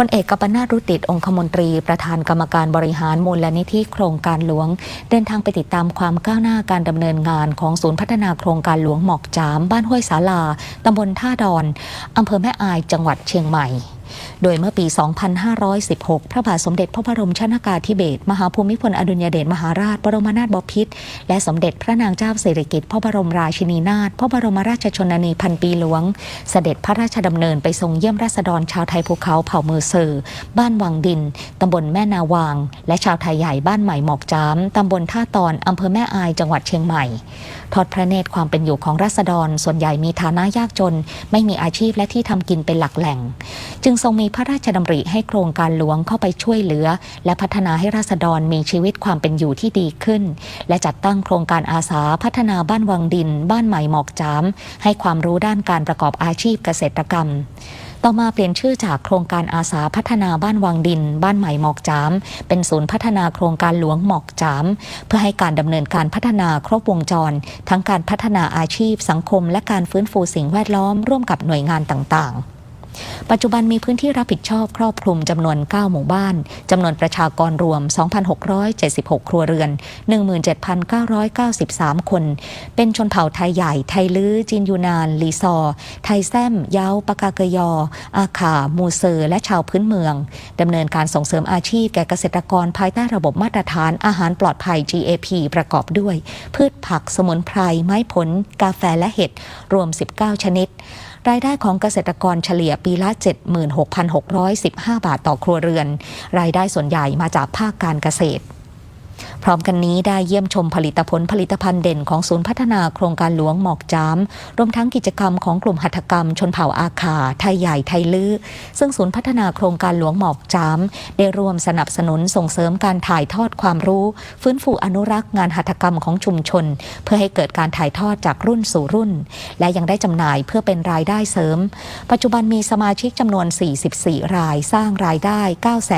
พลเอกกัปนารุติดองคมนตรี ประธานกรรมการบริหารมูลนิธิโครงการหลวง เดินทางไปติดตามความก้าวหน้าการดำเนินงานของศูนย์พัฒนาโครงการหลวงหมอกจาม บ้านห้วยสาลาตำบลท่าดอนอำเภอแม่อายจังหวัดเชียงใหม่ โดยเมื่อปี 2516 พระบาทสมเด็จพระบรมชนากาธิเบศรมหาภูมิพลอดุลยเดชมหาราช บรมนาถบพิตรและสมเด็จพระนางเจ้าสิริกิติ์พระบรมราชินีนาถพระบรมราชชนนีพันปีหลวง เสด็จพระราชดำเนินไปทรงเยี่ยมราษฎรชาวไทยภูเขาเผ่ามือเซอร์บ้านวังดินตำบลแม่นาวาง และชาวไทยใหญ่บ้านใหม่หมอกจามตำบลท่าตอนอำเภอแม่อายจังหวัดเชียงใหม่ ทอดพระเนตรความเป็นอยู่ของราษฎรส่วนใหญ่มีฐานะยากจน ไม่มีอาชีพและที่ทำกินเป็นหลักแหล่ง จึงรงมีพระราชดำริให้โครงการหลวงเข้าไปช่วยเหลือ และพัฒนาให้ราษฎรมีชีวิตความเป็นอยู่ที่ดีขึ้น และจัดตั้งโครงการอาสาพัฒนาบ้านวังดิน บ้านใหม่หมอกจามให้ความรู้ด้านการประกอบอาชีพเกษตรกรรม ต่อมาเปลี่ยนชื่อจากโครงการอาสาพัฒนาบ้านวังดิน บ้านใหม่หมอกจามเป็นศูนย์พัฒนาโครงการหลวงหมอกจามเพื่อให้การดำเนินการพัฒนาครบวงจร ทั้งการพัฒนาอาชีพสังคม และการฟื้นฟูสิ่งแวดล้อมร่วมกับหน่วยงานต่างๆ ปัจจุบันมีพื้นที่รับผิดชอบครอบคลุมจำนวน 9 หมู่บ้านจำนวนประชากรรวม 2,676 ครัวเรือน 17,993 คน เป็นชนเผ่าไทยใหญ่ ไทยลื้อจินยูนาน ลีซอ ไทยแซมเยาปากาเกยอ อาขามูเซอร์ และชาวพื้นเมืองดำเนินการส่งเสริมอาชีพแก่เกษตรกรภายใต้ระบบมาตรฐานอาหารปลอดภัย GAP ประกอบด้วย พืชผักสมุนไพรไม้ผล กาแฟและเห็ดรวม 19 ชนิด รายได้ของเกษตรกรเฉลี่ยปีละ 76,615 บาทต่อครัวเรือน รายได้ส่วนใหญ่มาจากภาคการเกษตร พร้อมกันนี้ได้เยี่ยมชมผลิตผลผลิตภัณฑ์เด่นของศูนย์พัฒนาโครงการหลวงหมอกจาม รวมทั้งกิจกรรมของกลุ่มหัตถกรรม ชนเผ่าอาคา ไทยใหญ่ไทยลื้อ ซึ่งศูนย์พัฒนาโครงการหลวงหมอกจาม ได้ร่วมสนับสนุนส่งเสริมการถ่ายทอดความรู้ ฟื้นฟูอนุรักษ์งานหัตถกรรมของชุมชน เพื่อให้เกิดการถ่ายทอดจากรุ่นสู่รุ่น และยังได้จำหน่ายเพื่อเป็นรายได้เสริม ปัจจุบันมีสมาชิกจำนวน 44 รายสร้างรายได้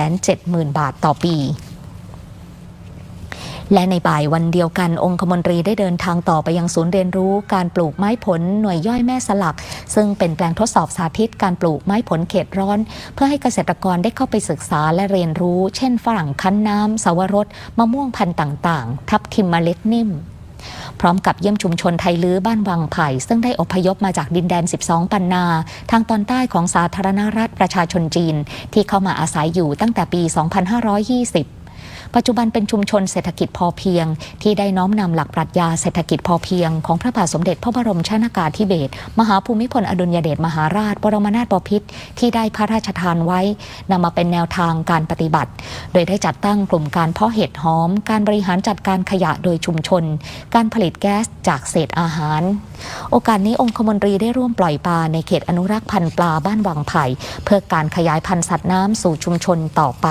970,000 บาทต่อปี และในบ่ายวันเดียวกันองคมนตรีได้เดินทางต่อไปยังศูนย์เรียนรู้การปลูกไม้ผลหน่วยย่อยแม่สลัก ซึ่งเป็นแปลงทดสอบสาธิตการปลูกไม้ผลเขตร้อน เพื่อให้เกษตรกรได้เข้าไปศึกษาและเรียนรู้ เช่นฝรั่งคั้นน้ำสวรสมะม่วงพันธุ์ต่าง ๆ ทับทิมเมล็ดนิ่มพร้อมกับเยี่ยมชุมชนไทยลื้อบ้านวังไผ่ ซึ่งได้อพยพมาจากดินแดน 12 ปันนา ทางตอนใต้ของสาธารณรัฐประชาชนจีน ที่เข้ามาอาศัยอยู่ตั้งแต่ปี 2520 ปัจจุบันเป็นชุมชนเศรษฐกิจพอเพียง ที่ได้น้อมนำหลักปรัชญาเศรษฐกิจพอเพียงของพระบาทสมเด็จพระบรมชนากาธิเบศรมหาภูมิพลอดุลยเดชมหาราช บรมนาถบพิตรที่ได้พระราชทานไว้นำมาเป็นแนวทางการปฏิบัติ โดยได้จัดตั้งกลุ่มการเพาะเห็ดหอม การบริหารจัดการขยะโดยชุมชน การผลิตแก๊สจากเศษอาหาร โอกาสนี้องคมนตรีได้ร่วมปล่อยปลาในเขตอนุรักษ์พันธุ์ปลาบ้านวังไผ่เพื่อการขยายพันธุ์สัตว์น้ำสู่ชุมชนต่อไป